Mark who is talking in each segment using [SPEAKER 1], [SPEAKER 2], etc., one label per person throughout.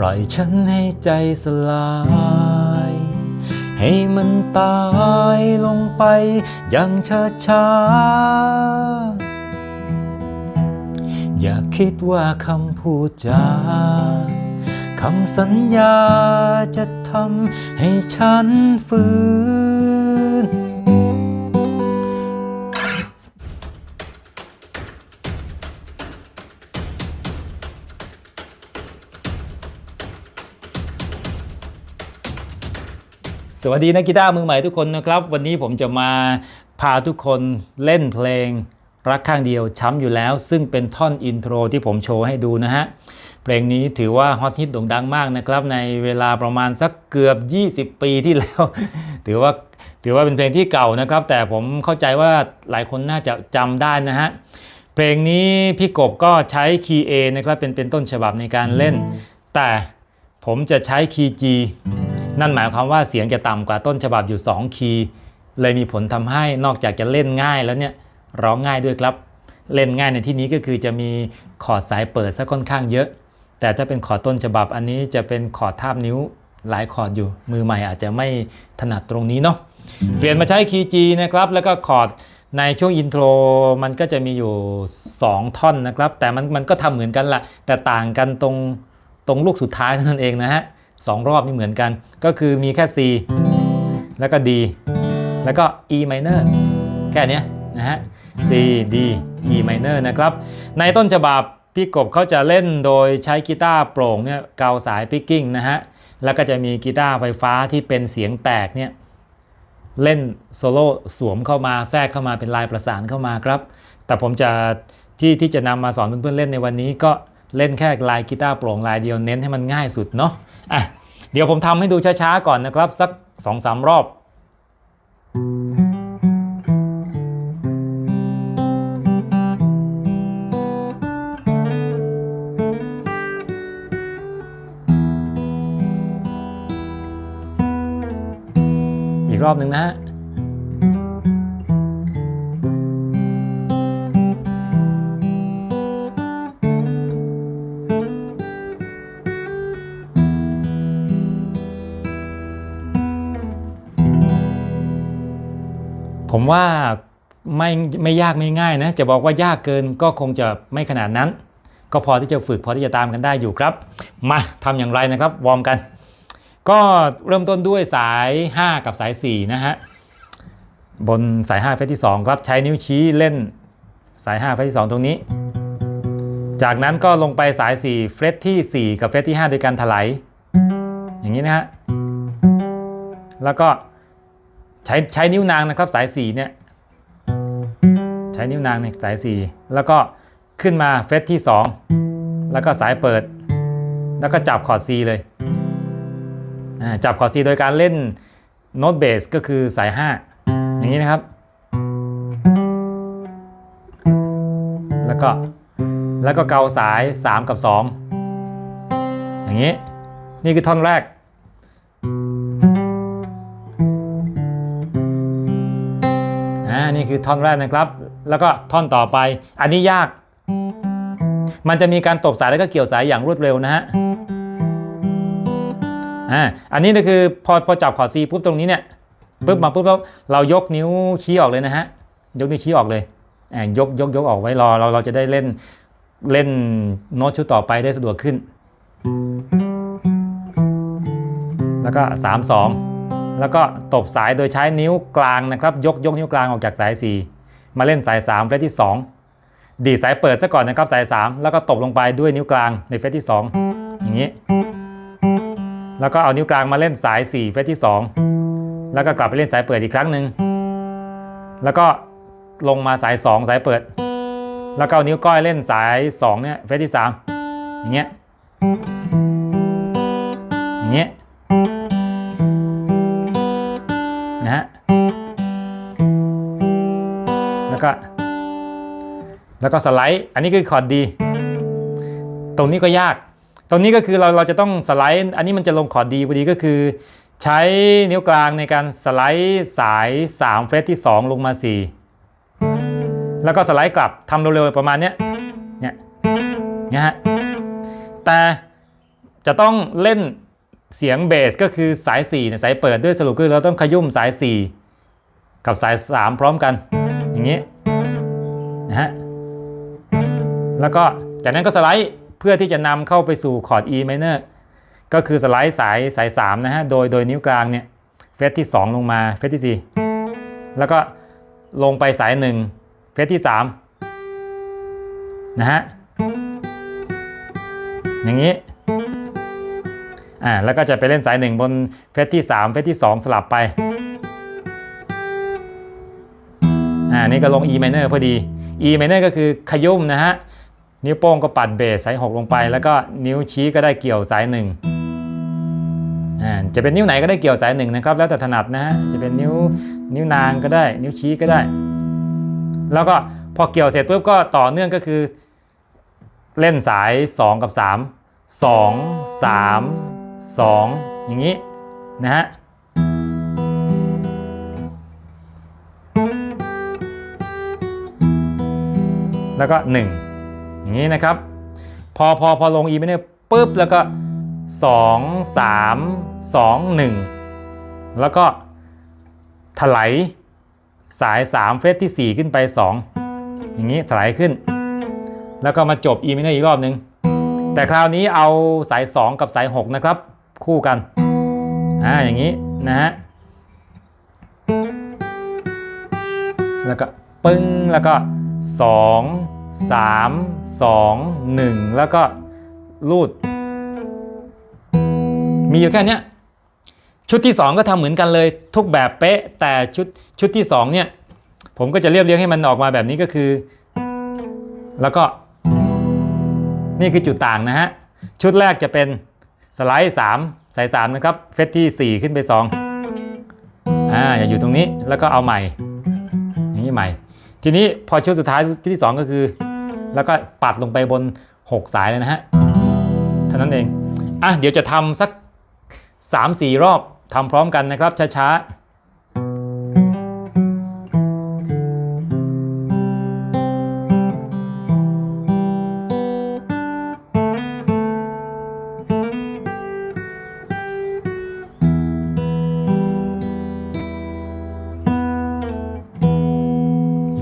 [SPEAKER 1] ปล่อยฉันให้ใจสลาย ให้มันตายลงไปอย่างช้าช้าอย่าคิดว่าคำพูดจาคำสัญญาจะทำให้ฉันฟื้น สวัสดีนักกีตาร์มือใหม่ทุกคนนะครับ วันนี้ผมจะมาพาทุกคนเล่นเพลง รักข้างเดียวช้ำอยู่แล้ว ซึ่งเป็นท่อนอินโทรที่ผมโชว์ให้ดูนะฮะ เพลงนี้ถือว่าฮอตฮิตโด่งดังมากนะครับ ในเวลาประมาณสักเกือบ 20 ปีที่แล้ว ถือว่าถือว่าเป็นเพลงที่เก่านะครับ แต่ผมเข้าใจว่าหลายคนน่าจะจำได้นะฮะ เพลงนี้พี่กบก็ใช้คีย์ A นะครับเป็นเป็นต้นฉบับในการเล่น แต่ผมจะใช้คีย์ G นั่นหมายความว่าเสียงจะต่ำกว่าต้นฉบับอยู่ 2 คีย์เลยมีผลทำให้นอกจากจะเล่นง่ายแล้วเนี่ยร้องง่ายด้วยครับ เล่นง่ายในที่นี้ก็คือจะมีคอร์ดสายเปิดซะค่อนข้างเยอะ แต่ถ้าเป็นคอร์ดต้นฉบับอันนี้จะเป็นคอร์ดทาบนิ้วหลายคอร์ดอยู่ มือใหม่อาจจะไม่ถนัดตรงนี้เนาะเปลี่ยนมาใช้คีย์ G นะครับแล้วก็คอร์ดในช่วงอินโทรมันก็จะมีอยู่ 2 ท่อนนะครับ แต่มันมันก็ทำเหมือนกันละแต่ต่างกันตรงตรงลูกสุดท้ายนั้นเองนะฮะ สองรอบนี่เหมือนกัน ก็คือมีแค่ C แล้วก็ D แล้วก็ E minor แค่นี้นะฮะ C D E minor นะครับ ในต้นฉบับพี่กบเขาจะเล่นโดยใช้กีตาร์โปร่งเนี่ยเกาสายพิกกิ้งนะฮะ แล้วก็จะมีกีตาร์ไฟฟ้าที่เป็นเสียงแตกเนี่ยเล่นโซโล่สวมเข้ามาแทรกเข้ามาเป็นลายประสานเข้ามาครับ แต่ผมจะที่ที่จะนำมาสอนเพื่อนๆเล่นในวันนี้ก็เล่นแค่ลายกีตาร์โปร่งลายเดียวเน้นให้มันง่ายสุดเนาะ อะเดี๋ยวผมทำให้ดูช้าๆก่อนนะครับ สัก2-3รอบ อีกรอบหนึ่งนะฮะ ผมว่าไม่ไม่ยากไม่ง่ายนะ จะบอกว่ายากเกินก็คงจะไม่ขนาดนั้น ก็พอที่จะฝึกพอที่จะตามกันได้อยู่ครับ มาทำอย่างไรนะครับวอร์มกัน ก็เริ่มต้นด้วยสาย 5 กับสาย 4 นะฮะ บนสาย 5 เฟสที่ 2 ครับใช้นิ้วชี้เล่นสาย 5 เฟสที่ 2 ตรงนี้ จากนั้นก็ลงไปสาย 4 เฟสที่ 4 กับเฟสที่ 5 โดยการถลายอย่างนี้นะฮะ แล้วก็ ใช้ใช้นิ้วนางนะครับสาย4เนี่ยใช้นิ้วนางในสาย 4 แล้วก็ขึ้นมาเฟสที่ 2 แล้วก็สายเปิด แล้วก็จับคอร์ด C เลยจับคอร์ด C โดยการเล่นโน้ตเบสก็คือสาย 5 อย่างนี้นะครับ แล้วก็แล้วก็เกาสาย 3 กับ 2 อย่างนี้ นี่คือท่อนแรก นี่คือท่อนแรกนะครับ แล้วก็ท่อนต่อไป อันนี้ยาก มันจะมีการตบสายแล้วก็เกี่ยวสายอย่างรวดเร็วนะฮะอ่าอันนี้ก็คือพอพอจับคอร์ด C ปุ๊บตรงนี้เนี่ยปุ๊บมาปุ๊บแล้วเรายกนิ้วชี้ออกเลยนะฮะยกนิ้วชี้ออกเลยอ่ายกยกยกออกไว้รอเราเราจะได้เล่นเล่นโน้ตชุดต่อไปได้สะดวกขึ้น แล้วก็ 3 2 แล้วก็ตบสายโดยใช้นิ้วกลางนะครับ ยกยกนิ้วกลางออกจากสาย 4 มาเล่นสาย3เฟสที่ 2 ดีสายเปิดซะก่อนนะครับสาย 3 แล้วก็ตบลงไปด้วยนิ้วกลางในเฟสที่ 2 อย่างนี้ แล้วก็เอานิ้วกลางมาเล่นสาย 4 เฟสที่ 2 แล้วก็กลับไปเล่นสายเปิดอีกครั้งหนึ่งแล้วก็ลงมาสาย 2 สายเปิด แล้วก็เอานิ้วก้อยเล่นสาย2เนี่ยเฟสที่ 3 อย่างเงี้ย แล้วก็สไลด์ อันนี้คือคอร์ดดีตรงนี้ก็ยาก ตรงนี้ก็คือเราเราจะต้องสไลด์ อันนี้มันจะลงคอร์ดดีพอดีก็คือ ใช้นิ้วกลางในการสไลด์สาย3เฟสที่ 2 ลงมา 4 แล้วก็สไลด์กลับทำเร็วๆประมาณเนี้ยเนี่ยเนี่ยฮะแต่จะต้องเล่นเสียงเบสก็คือสาย4เนี่ยสายเปิดด้วยสรุปคือเราต้องขยุ่มสาย 4 กับสาย 3 พร้อมกัน อย่างนี้นะฮะ แล้วก็จากนั้นก็สไลด์เพื่อที่จะนำเข้าไปสู่คอร์ด E minor ก็คือสไลด์สายสาย3นะฮะ โดยโดยนิ้วกลางเนี่ยเฟสที่ 2 ลงมาเฟสที่ 4 แล้วก็ลงไปสาย 1 เฟสที่ 3 นะฮะ อย่างนี้ อ่า แล้วก็จะไปเล่นสาย 1 บนเฟสที่ 3 เฟสที่ 2 สลับไป อ่า นี่ก็ลง E minor พอดี E minor ก็คือขยุ่มนะฮะ นิ้วโป้งก็ปัดเบสสาย6ลงไป แล้วก็นิ้วชี้ก็ได้เกี่ยวสาย1อ่าจะเป็นนิ้วไหนก็ได้เกี่ยวสาย1นะครับ แล้วแต่ถนัดนะฮะจะเป็นนิ้วนิ้วนางก็ได้ นิ้วชี้ก็ได้ แล้วก็พอเกี่ยวเสร็จปุ๊บก็ต่อเนื่องก็คือ เล่นสาย 2 กับ 3 2 3 2 อย่างนี้นะฮะแล้วก็ 1 อย่างนี้นะครับ พอพอพอลง E minor ปุ๊บแล้วก็ 2 3 2 1 แล้วก็ถลายสาย 3 เฟสที่ 4 ขึ้นไป 2 อย่างนี้ถลายขึ้น แล้วก็มาจบ E minor อีกรอบนึง แต่คราวนี้เอาสาย 2 กับสาย 6 นะครับ คู่กัน อ่าอย่างนี้นะฮะ แล้วก็ปึ้ง แล้วก็ 2 3 2 1 แล้วก็รูด มีอยู่แค่นี้ชุดที่ 2 ก็ทำเหมือนกันเลย ทุกแบบเป๊ะ แต่ชุดชุดที่ 2 เนี่ย ผมก็จะเรียบเรียงให้มันออกมาแบบนี้ก็คือ แล้วก็ นี่คือจุดต่างนะฮะ ชุดแรกจะเป็นสไลด์ 3 สาย 3 นะครับ เฟสที่ 4 ขึ้นไป 2 อ่า อย่าอยู่ตรงนี้แล้วก็เอาใหม่ อย่างนี้ใหม่ ทีนี้พอชุดสุดท้ายชุดที่ 2 ก็คือ แล้วก็ปัดลงไปบน 6 สายเลยนะฮะเท่านั้นเองอะเดี๋ยวจะทำสัก 3-4 รอบทำพร้อมกันนะครับช้าๆ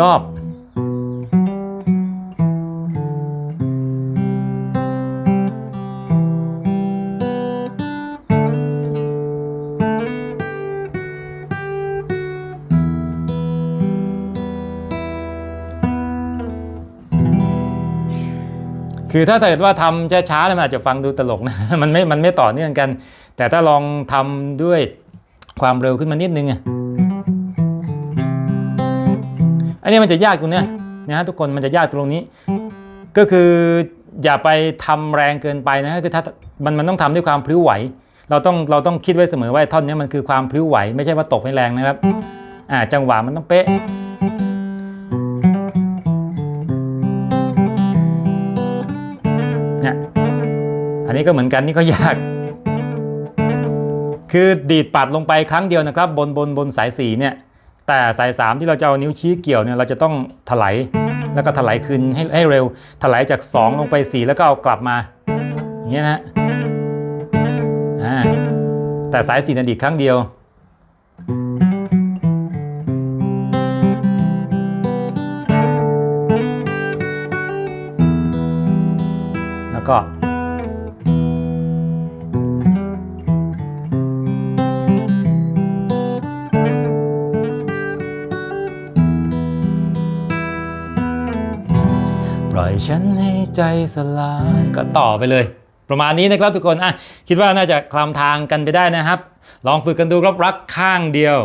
[SPEAKER 1] รอบ คือถ้าเกิดว่าทำช้าๆแล้วมันอาจจะฟังดูตลกนะ มันไม่ มันไม่ต่อเนื่องกัน แต่ถ้าลองทำด้วยความเร็วขึ้นมานิดนึงอะ นนี้มันจะยากตรงเนี้ยนะฮะทุกคนมันจะยากตรงนี้ ก็คืออย่าไปทำแรงเกินไปนะคือถ้ามันมันต้องทำด้วยความพลิ้วไหว เราต้องเราต้องคิดไว้เสมอว่าท่อนนี้มันคือความพลิ้วไหว ไม่ใช่ว่าตกให้แรงนะครับอ่าจังหวะมันต้องเป๊ะเนี่ยอันนี้ก็เหมือนกันนี่ก็ยาก คือดีดปัดลงไปครั้งเดียวนะครับ บนบนบนสายสีเนี่ย แต่สายสามที่เราจะเอานิ้วชี้เกี่ยวเนี่ยเราจะต้องถลายแล้วก็ถลายคืนให้ให้เร็ว ถลายจาก 2 ลงไป 4 แล้วก็เอากลับมา อย่างเงี้ยนะฮะอ่าแต่สายสีนันดีครั้งเดียวแล้วก็ อยฉันให้ใจสลาย ก็ต่อไปเลย ประมาณนี้นะครับทุกคนอะคิดว่าน่าจะคลำทางกันไปได้นะครับ ลองฝึกกันดูครับรักข้างเดียว